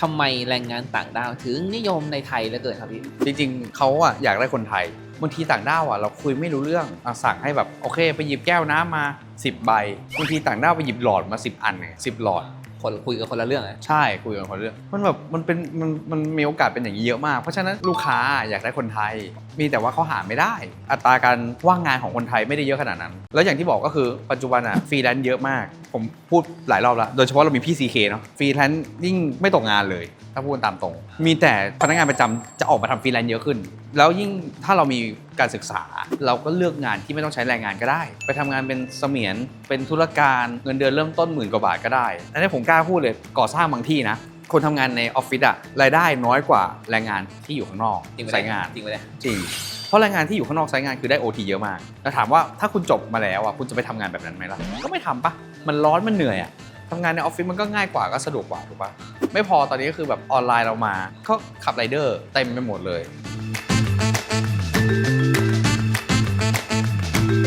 ทำไมแรงงานต่างด้าวถึงนิยมในไทยเหลือเกินครับพี่ จริงๆเขาอะอยากได้คนไทยบางทีต่างด้าวอะเราคุยไม่รู้เรื่องอะสั่งให้แบบโอเค ไปหยิบแก้วน้ำมา 10 ใบบางทีต่างด้าวไปหยิบหลอดมา 10 อันไงสิบหลอด คนคุยกับคนละเรื่องอะใช่คุยกันคนละเรื่องมันแบบมันเป็นมันมันมีโอกาสเป็นอย่างนี้เยอะมาก เพราะฉะนั้นลูกค้าอยากได้คนไทย มีแต่ว่าเขาหาไม่ได้ อัตราการว่างงานของคนไทยไม่ได้เยอะขนาดนั้น แล้วอย่างที่บอกก็คือปัจจุบันอะฟรีแลนซ์เยอะมาก ผมพูดหลายรอบแล้ว โดยเฉพาะเรามีพี่ซีเคเนาะฟรีแลนซ์ยิ่งไม่ตกงานเลย ถ้าพูดตามตรง มีแต่พนักงานประจำจะออกมาทำฟรีแลนซ์เยอะขึ้นแล้วยิ่งถ้าเรามีการศึกษา เราก็เลือกงานที่ไม่ต้องใช้แรงงานก็ได้ ไปทำงานเป็นเสมียนเป็นธุรการเงินเดือนเริ่มต้นหมื่นกว่าบาทก็ได้อันนี้ผมกล้าพูดเลยก่อสร้างบางที่นะ คนทำงานในออฟฟิศอะรายได้น้อยกว่าแรงงานที่อยู่ข้างนอกจริงไหมใช้งานจริงไหมเนี่ยจริงเพราะแรงงานที่อยู่ข้างนอกใช้งานคือได้ OT เยอะมาก แล้วถามว่าถ้าคุณจบมาแล้วอะคุณจะไปทำงานแบบนั้นไหมล่ะ ก็ไม่ทำปะมันร้อนมันเหนื่อยอะทำงานในออฟฟิศมันก็ง่ายกว่าก็สะดวกกว่าถูกปะไม่พอตอนนี้ก็คือแบบออนไลน์เรามา ก็ขับไรเดอร์เต็มไปหมดเลย thank you